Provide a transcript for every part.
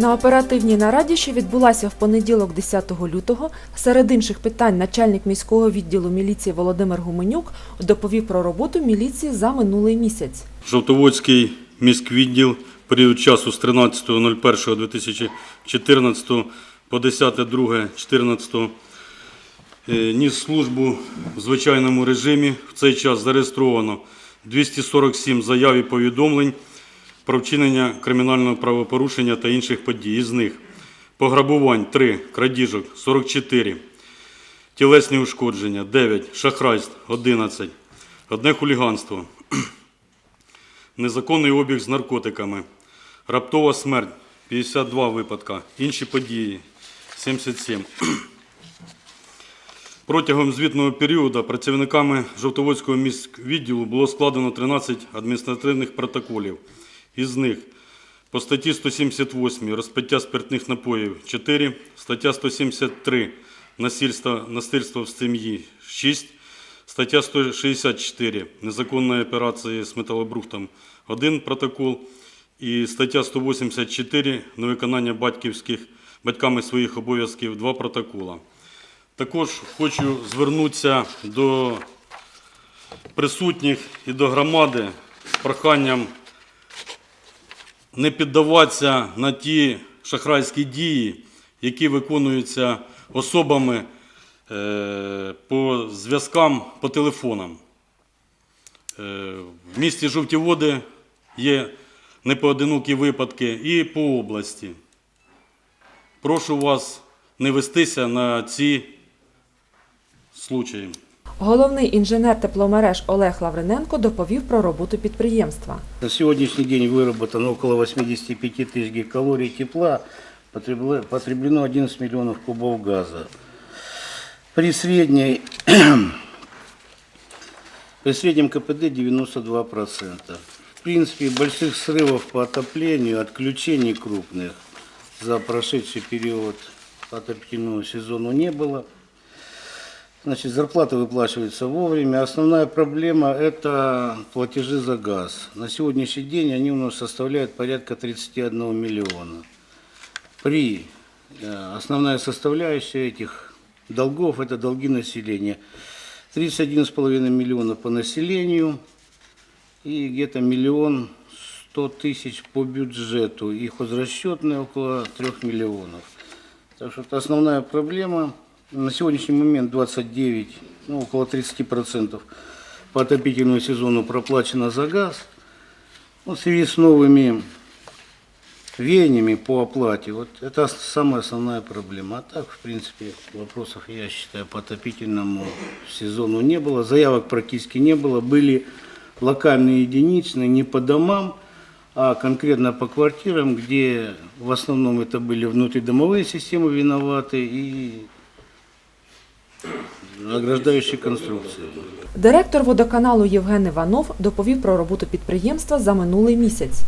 На оперативній нараді, що відбулася в понеділок, 10 лютого, серед інших питань начальник міського відділу міліції Володимир Гуменюк доповів про роботу міліції за минулий місяць. Жовтоводський міськвідділ період часу з 13.01.2014 по 10.02.2014 е, ніс службу в звичайному режимі. В цей час зареєстровано 247 заяв і повідомлень про вчинення кримінального правопорушення та інших подій. Із них пограбувань 3, крадіжок 44, тілесні ушкодження 9, шахрайств 11, одне хуліганство незаконний обіг з наркотиками, раптова смерть 52 випадка, інші події 77. Протягом звітного періоду працівниками Жовтоводського міськвідділу було складено 13 адміністративних протоколів. Із них. По статті 178 розпиття спиртних напоїв 4, стаття 173 насильство, насильство в сім'ї 6, Стаття 164 незаконної операції з металобрухтом один протокол. І стаття 184 невиконання батьківських батьками своїх обов'язків два протокола. Також хочу звернутися до присутніх і до громади з проханням не піддаватися на ті шахрайські дії, які виконуються особами е, по зв'язкам по телефонам. Е, В місті Жовті Води є непоодинокі випадки і по області. Прошу вас не вестися на ці случаї. Головний інженер тепломереж Олег Лавриненко доповів про роботу підприємства. На сегодняшний день выработано около 85 тысяч гекалорий тепла, потребле- потреблено 11 миллионов кубов газа. При средней при среднем КПД 92%. В принципе, больших срывов по отоплению, отключений крупных за прошедший период отопительного сезона не было. Значит, зарплаты выплачиваются вовремя. Основная проблема – это платежи за газ. На сегодняшний день они у нас составляют порядка 31 миллиона. При э, основная составляющая этих долгов – это долги населения. 31,5 миллиона по населению и где-то миллион сто тысяч по бюджету. И хозрасчетные около 3 миллионов. Так что это основная проблема. На сегодняшний момент 29, ну, около 30% по отопительному сезону проплачено за газ. Ну, в связи с новыми веяниями по оплате, вот это самая основная проблема. А так, в принципе, вопросов, я считаю, по отопительному сезону не было. Заявок практически не было. Были локальные единичные, не по домам, а конкретно по квартирам, где в основном это были внутридомовые системы виноваты и ограждающие конструкции. Директор водоканалу Євген Іванов доповів про роботу підприємства за минулий місяць.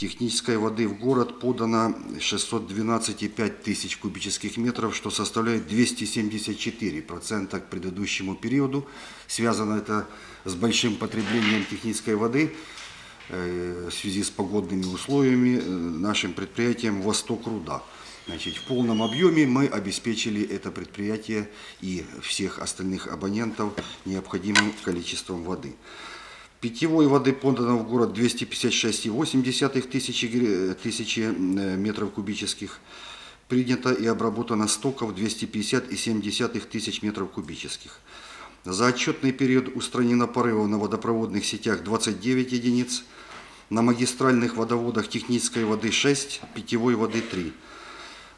Технической воды в город подано 612,5 тысяч кубических метров, что составляет 274% к предыдущему периоду. Связано это с большим потреблением технической воды э, в связи с погодными условиями э, нашим предприятием «Восток Руда». Значит, в полном объеме мы обеспечили это предприятие и всех остальных абонентов необходимым количеством воды. Питьевой воды подано в город 256,8 тысячи, тысячи э, метров кубических. Принято и обработано стоков 250,7 тысяч метров кубических. За отчетный период устранено порывов на водопроводных сетях 29 единиц, на магистральных водоводах технической воды 6, питьевой воды 3.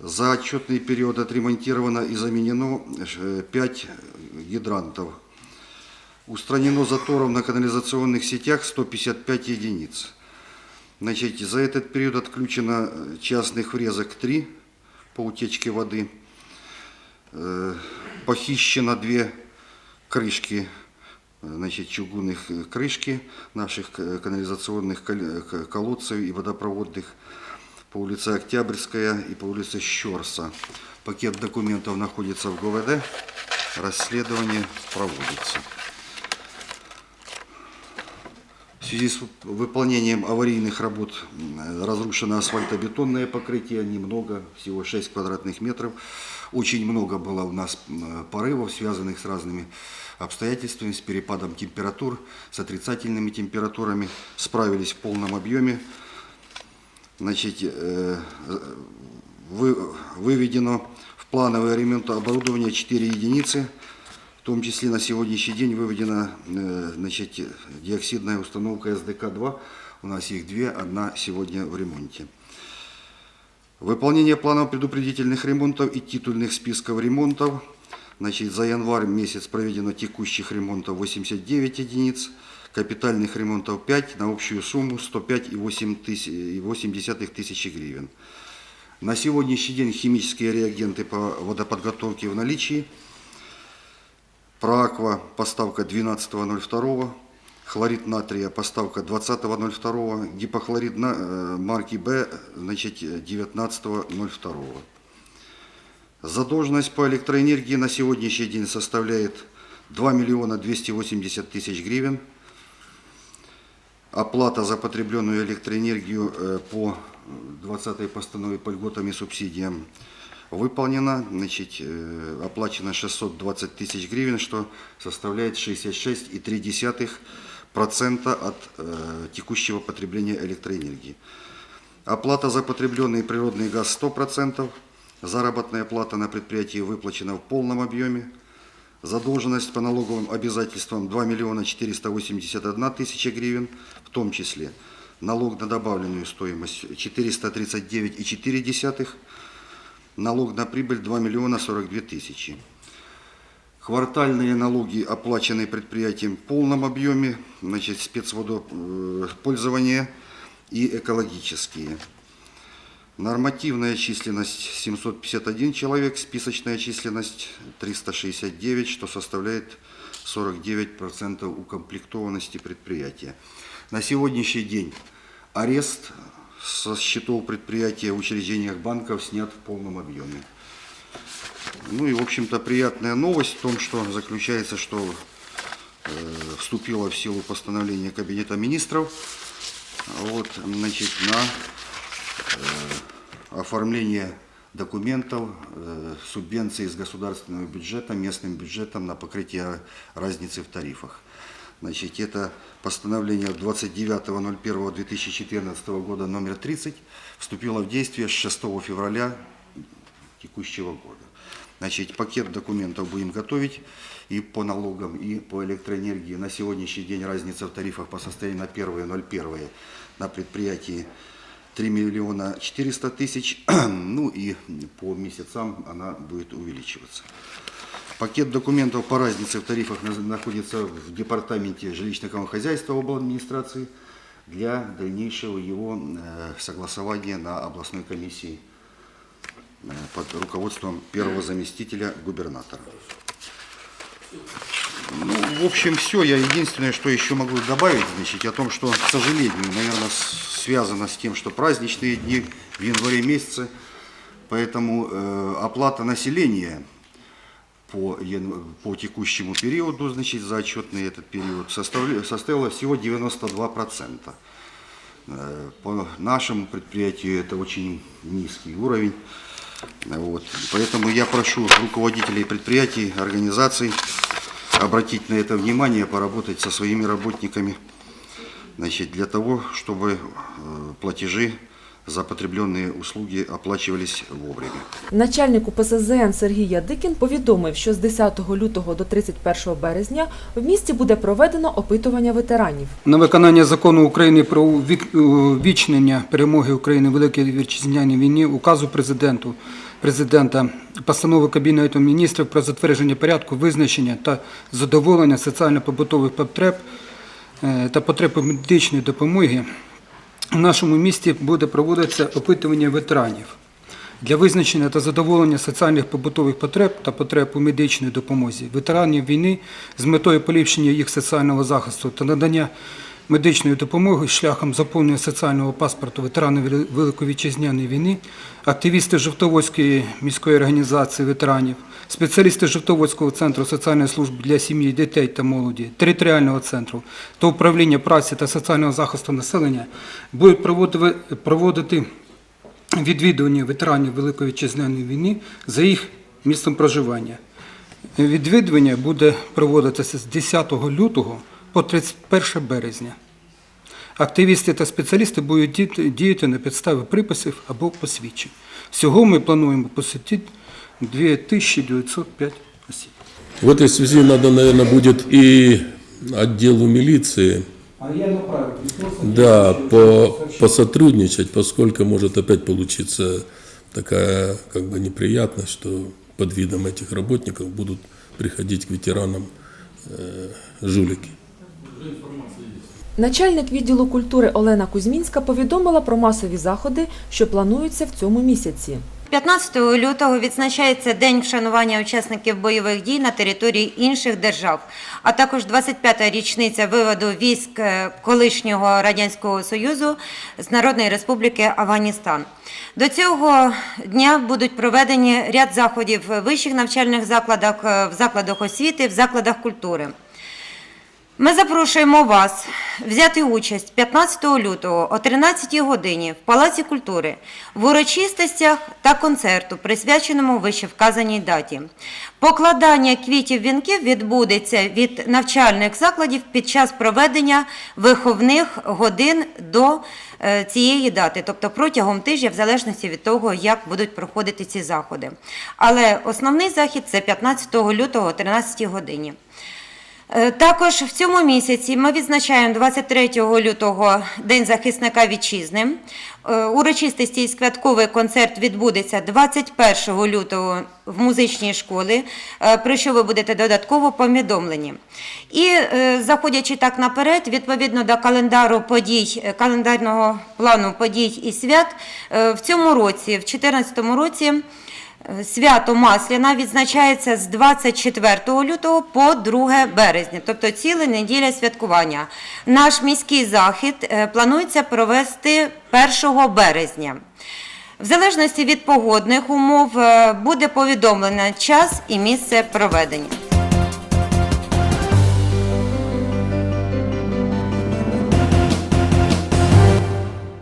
За отчетный период отремонтировано и заменено 5 гидрантов. Устранено заторов на канализационных сетях 155 единиц. Значит, за этот период отключено э, частных врезок 3 по утечке воды. Э, Похищено две крышки, э, значит, чугунных э, крышки наших э, канализационных колодцев и водопроводных по улице Октябрьская и по улице Щорса. Пакет документов находится в ГУВД, расследование проводится. связи с выполнением аварийных работ разрушено асфальтобетонное покрытие, немного, всего 6 квадратных метров. Очень много было у нас порывов, связанных с разными обстоятельствами, с перепадом температур, с отрицательными температурами. Справились в полном объеме. Значит, э, вы- выведено в плановое ремонт оборудования 4 единицы, в том числе на сегодняшний день выведена э, значит, диоксидная установка СДК-2. У нас их две, одна сегодня в ремонте. Выполнение планов предупредительных ремонтов и титульных списков ремонтов. Значит, за январь месяц проведено текущих ремонтов 89 единиц, капитальных ремонтов 5 на общую сумму 105,8 тысячи гривен. На сегодняшний день химические реагенты по водоподготовке в наличии. Проаква поставка 12.02, хлорид натрия поставка 20.02, гипохлорид на- э, марки Б значит, 19.02. Задолженность по электроэнергии на сегодняшний день составляет 2 миллиона 280 тысяч гривен. Оплата за потребленную электроэнергию э, по 20-й постанове по льготам и субсидиям выполнена. Значит, э, оплачено 620 тысяч гривен, что составляет 66,3% от э, текущего потребления электроэнергии. Оплата за потребленный природный газ 100%. Заработная плата на предприятии выплачена в полном объеме. Задолженность по налоговым обязательствам 2 миллиона 481 тысяча гривен, в том числе налог на добавленную стоимость 439,4, налог на прибыль 2 миллиона 42 тысячи. Квартальные налоги оплачены предприятием в полном объеме, значит, спецводопользование и экологические. Нормативная численность 751 человек, списочная численность 369, что составляет 49% укомплектованности предприятия. На сегодняшний день арест со счетов предприятия в учреждениях банков снят в полном объеме. Ну и, в общем-то, приятная новость в том, что заключается, что э, вступило в силу постановление Кабинета министров вот, значит, на оформление документов э, субвенции из государственного бюджета местным бюджетом на покрытие разницы в тарифах. Значит, это постановление 29.01.2014 года номер 30 вступило в действие с 6 февраля текущего года. Значит, пакет документов будем готовить и по налогам, и по электроэнергии. На сегодняшний день разница в тарифах по состоянию на 1.01 на предприятии 3 миллиона 400 тысяч, ну и по месяцам она будет увеличиваться. Пакет документов по разнице в тарифах на- находится в департаменте жилищного хозяйства обл. администрации для дальнейшего его э, согласования на областной комиссии э, под руководством первого заместителя губернатора. Ну, в общем, все. Я единственное, что еще могу добавить, значит, о том, что, к сожалению, наверное, связано с тем, что праздничные дни в январе месяце, поэтому э, оплата населения по, по текущему периоду, значит, за отчетный этот период составля- составила всего 92%. Э, По нашему предприятию это очень низкий уровень. Вот. Поэтому я прошу руководителей предприятий, организаций обратить на это внимание, поработать со своими работниками значит, для того, чтобы э, платежи за потребленные услуги оплачивались вовремя. Начальник УПЗЗН Сергій Ядикін повідомив, що з 10 лютого до 31 березня в місті буде проведено опитування ветеранів. на виконання закону України про увік- увічнення перемоги України в Великій Вітчизняній війні, указу президенту, президента, постанови Кабінету міністрів про затвердження порядку визначення та задоволення соціально-побутових потреб е, та потреб медичної допомоги в нашому місті буде проводитися опитування ветеранів. Для визначення та задоволення соціальних побутових потреб та потреб у медичній допомозі ветеранів війни з метою поліпшення їх соціального захисту та надання медичною допомогою шляхом заповнення соціального паспорту ветеранів Вели- Великої Вітчизняної війни, активісти Жовтоводської міської організації ветеранів, спеціалісти Жовтоводського центру соціальної служби для сім'ї, дітей та молоді, територіального центру та управління праці та соціального захисту населення будуть проводити відвідування ветеранів Великої Вітчизняної війни за їх місцем проживання. Відвідування буде проводитися з 10 лютого по 31 березня. Активісти та спеціалісти будуть діяти- діяти на підставі приписів або посвідчень. Всього ми плануємо посетити 2905 осіб. В этой связи надо, наверное, будет и отделу милиции, А я направив да, по, посотрудничать, поскольку может опять получиться такая как бы неприятность, что под видом этих работников будут приходить к ветеранам э, жулики. Начальник відділу культури Олена Кузьмінська повідомила про масові заходи, що плануються в цьому місяці. 15 лютого відзначається День вшанування учасників бойових дій на території інших держав, а також 25-та річниця виводу військ е, колишнього Радянського Союзу з Народної Республіки Афганістан. До цього дня будуть проведені ряд заходів в вищих навчальних закладах, е, в закладах освіти, в закладах культури. Ми запрошуємо вас взяти участь 15 лютого о 13 годині в Палаці культури в урочистостях та концерту, присвяченому вищевказаній даті. Покладання квітів вінків відбудеться від навчальних закладів під час проведення виховних годин до е, цієї дати, тобто протягом тижня, в залежності від того, як будуть проходити ці заходи. Але основний захід це 15 лютого о 13 годині. Е, Також в цьому місяці ми відзначаємо 23 лютого День захисника вітчизни. Е, Урочистості і святковий концерт відбудеться 21 лютого в музичній школі, е, про що ви будете додатково повідомлені. І заходячи так наперед, відповідно до календару подій, календарного плану подій і свят, в цьому році, в 2014 році. Е, Свято Масляна відзначається з 24 лютого по 2 березня, тобто ціла неділя святкування. Наш міський захід е, планується провести 1 березня. В залежності від погодних умов е, буде повідомлено час і місце проведення.